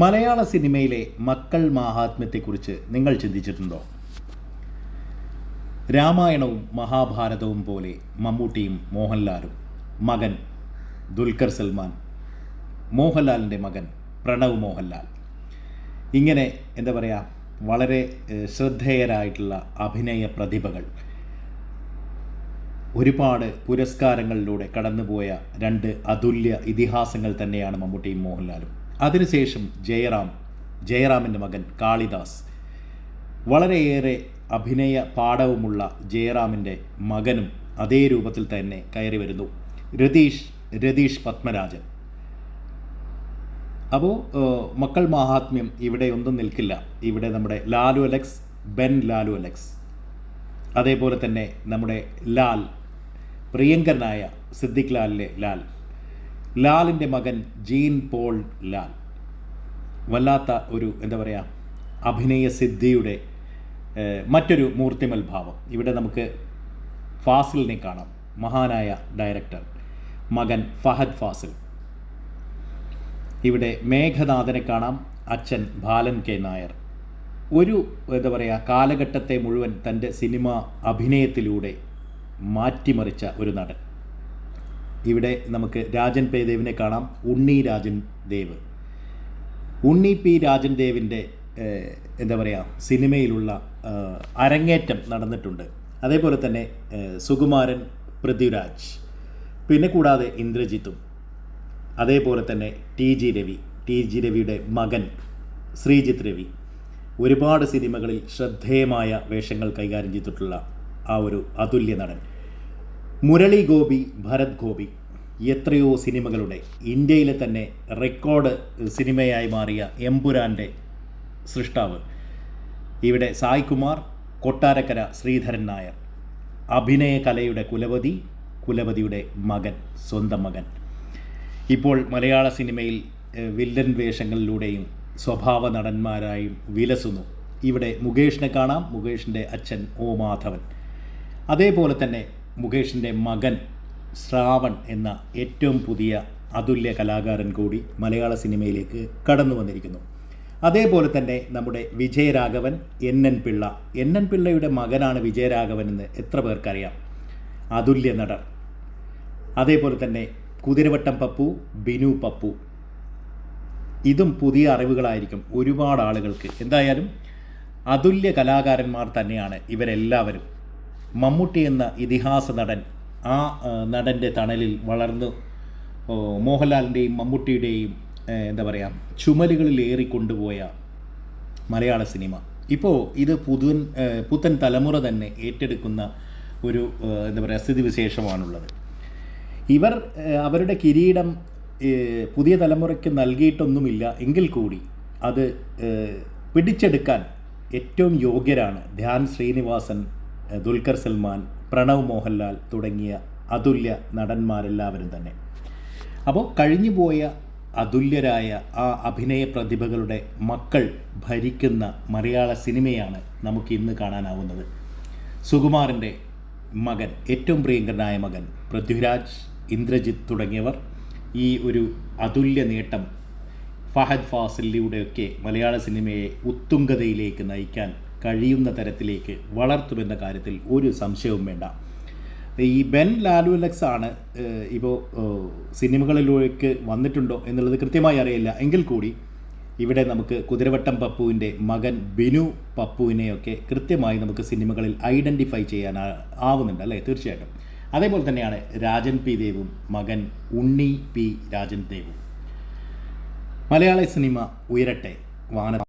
മലയാള സിനിമയിലെ മക്കൾ മാഹാത്മ്യത്തെക്കുറിച്ച് നിങ്ങൾ ചിന്തിച്ചിട്ടുണ്ടോ? രാമായണവും മഹാഭാരതവും പോലെ മമ്മൂട്ടിയും മോഹൻലാലും മകൻ ദുൽഖർ സൽമാൻ മോഹൻലാലിന്റെ മകൻ പ്രണവ് മോഹൻലാൽ. ഇങ്ങനെ എന്താ പറയുക വളരെ ശ്രദ്ധേയരായിട്ടുള്ള അഭിനയ പ്രതിഭകൾ ഒരുപാട് പുരസ്കാരങ്ങളിലൂടെ കടന്നുപോയ രണ്ട് അതുല്യ ഇതിഹാസങ്ങൾ തന്നെയാണ് മമ്മൂട്ടിയും മോഹൻലാലും. അതിനുശേഷം ജയറാം ജയറാമിന്റെ മകൻ കാളിദാസ്. വളരെയേറെ അഭിനയ പാഠവുമുള്ള ജയറാമിന്റെ മകനും അതേ രൂപത്തിൽ തന്നെ കയറി വരുന്നു. രതീഷ് രതീഷ് പത്മരാജൻ. അപ്പോൾ മക്കൾ മഹാത്മ്യം ഇവിടെ ഒന്നും നിൽക്കില്ല. ഇവിടെ നമ്മുടെ Lalu Alex Ben Lalu Alex. അതേപോലെ തന്നെ നമ്മുടെ ലാൽ പ്രിയങ്കരനായ സിദ്ദിഖ് ലാലിലെ ലാൽ. ലാലിന്റെ മകൻ ജീൻ പോൾ ലാൽ. വല്ലാത്ത ഒരു എന്താ പറയുക അഭിനയ സിദ്ധിയുടെ മറ്റൊരു മൂർത്തിമൽ ഭാവം. ഇവിടെ നമുക്ക് ഫാസിലിനെ കാണാം. മഹാനായ ഡയറക്ടർ മകൻ ഫഹദ് ഫാസിൽ. ഇവിടെ മേഘനാഥനെ കാണാം. അച്ഛൻ ബാലൻ കെ നായർ. ഒരു എന്താ പറയുക കാലഘട്ടത്തെ മുഴുവൻ തന്റെ സിനിമ അഭിനയത്തിലൂടെ മാറ്റിമറിച്ച ഒരു നടൻ. ഇവിടെ നമുക്ക് രാജൻ പേ ദേവിനെ കാണാം. ഉണ്ണി രാജൻ ദേവ്. ഉണ്ണി പി രാജൻ ദേവിന്റെ എന്താ പറയുക സിനിമയിലുള്ള അരങ്ങേറ്റം നടന്നിട്ടുണ്ട്. അതേപോലെ തന്നെ സുകുമാരൻ പൃഥ്വിരാജ്. പിന്നെ കൂടാതെ ഇന്ദ്രജിത്തും. അതേപോലെ തന്നെ T G Ravi T G രവിയുടെ മകൻ ശ്രീജിത്ത് രവി. ഒരുപാട് സിനിമകളിൽ ശ്രദ്ധേയമായ വേഷങ്ങൾ കൈകാര്യം ചെയ്തിട്ടുള്ള ആ ഒരു അതുല്യ നടൻ. മുരളി ഗോപി ഭരത് ഗോപി എത്രയോ സിനിമകളുടെ ഇന്ത്യയിലെ തന്നെ റെക്കോർഡ് സിനിമയായി മാറിയ എമ്പുരാന്റെ സൃഷ്ടാവ്. ഇവിടെ സായ്കുമാർ കൊട്ടാരക്കര ശ്രീധരൻ നായർ. അഭിനയ കലയുടെ കുലപതി കുലപതിയുടെ മകൻ സ്വന്തം മകൻ. ഇപ്പോൾ മലയാള സിനിമയിൽ വില്ലൻ വേഷങ്ങളിലൂടെയും സ്വഭാവ നടന്മാരായും വിലസുന്നു. ഇവിടെ മുകേഷിനെ കാണാം മുകേഷിന്റെ അച്ഛൻ ഓ മാധവൻ. അതേപോലെ തന്നെ മുകേഷിന്റെ മകൻ ശ്രാവൺ എന്ന ഏറ്റവും പുതിയ അതുല്യ കലാകാരൻ കൂടി മലയാള സിനിമയിലേക്ക് കടന്നു വന്നിരിക്കുന്നു. അതേപോലെ തന്നെ നമ്മുടെ Vijayaraghavan N N Pillai. N N പിള്ളയുടെ മകനാണ് വിജയരാഘവൻ എന്ന് എത്ര പേർക്കറിയാം? അതുല്യ നടൻ. അതേപോലെ തന്നെ കുതിരവട്ടം പപ്പു ബിനു പപ്പു. ഇതും പുതിയ അറിവുകളായിരിക്കും ഒരുപാട് ആളുകൾക്ക്. എന്തായാലും അതുല്യ കലാകാരന്മാർ തന്നെയാണ് ഇവരെല്ലാവരും. മമ്മൂട്ടി എന്ന ഇതിഹാസ നടൻ ആ നടന്റെ തണലിൽ വളർന്നു മോഹൻലാലിന്റെയും മമ്മൂട്ടിയുടെയും എന്താ പറയുക ചുമലുകളിൽ ഏറിക്കൊണ്ടുപോയ മലയാള സിനിമ. ഇപ്പോൾ ഇത് പുതുൻ പുത്തൻ തലമുറ തന്നെ ഏറ്റെടുക്കുന്ന ഒരു എന്താ പറയുക സ്ഥിതിവിശേഷമാണുള്ളത്. ഇവർ അവരുടെ കിരീടം പുതിയ തലമുറയ്ക്ക് നൽകിയിട്ടൊന്നുമില്ല. എങ്കിൽ കൂടി അത് പിടിച്ചെടുക്കാൻ ഏറ്റവും യോഗ്യരാണ് ധ്യാൻ ശ്രീനിവാസൻ ദുൽഖർ സൽമാൻ പ്രണവ് മോഹൻലാൽ തുടങ്ങിയ അതുല്യ നടന്മാരെല്ലാവരും തന്നെ. അപ്പോൾ കഴിഞ്ഞുപോയ അതുല്യരായ ആ അഭിനയ പ്രതിഭകളുടെ മക്കൾ ഭരിക്കുന്ന മലയാള സിനിമയാണ് നമുക്ക് ഇന്ന് കാണാനാവുന്നത്. സുകുമാറിന്റെ മകൻ ഏറ്റവും പ്രിയങ്കരനായ മകൻ പൃഥ്വിരാജ് ഇന്ദ്രജിത്ത് തുടങ്ങിയവർ ഈ ഒരു അതുല്യ നേട്ടം ഫഹദ് ഫാസിലിയുടെയൊക്കെ മലയാള സിനിമയെ ഉത്തുംഗതയിലേക്ക് നയിക്കാൻ കഴിയുന്ന തരത്തിലേക്ക് വളർത്തുമെന്ന കാര്യത്തിൽ ഒരു സംശയവും വേണ്ട. ഈ ബെൻ ലാലുലക്സ് ആണ് ഇപ്പോൾ സിനിമകളിലേക്ക് വന്നിട്ടുണ്ടോ എന്നുള്ളത് കൃത്യമായി അറിയില്ല. എങ്കിൽ കൂടി ഇവിടെ നമുക്ക് കുതിരവട്ടം പപ്പുവിന്റെ മകൻ ബിനു പപ്പുവിനെയൊക്കെ കൃത്യമായി നമുക്ക് സിനിമകളിൽ ഐഡന്റിഫൈ ചെയ്യാൻ ആവുന്നുണ്ട് അല്ലേ? തീർച്ചയായിട്ടും. അതേപോലെ തന്നെയാണ് രാജൻ പി ദേവും മകൻ ഉണ്ണി പി രാജൻ ദേവും. മലയാള സിനിമ ഉയരട്ടെ വാന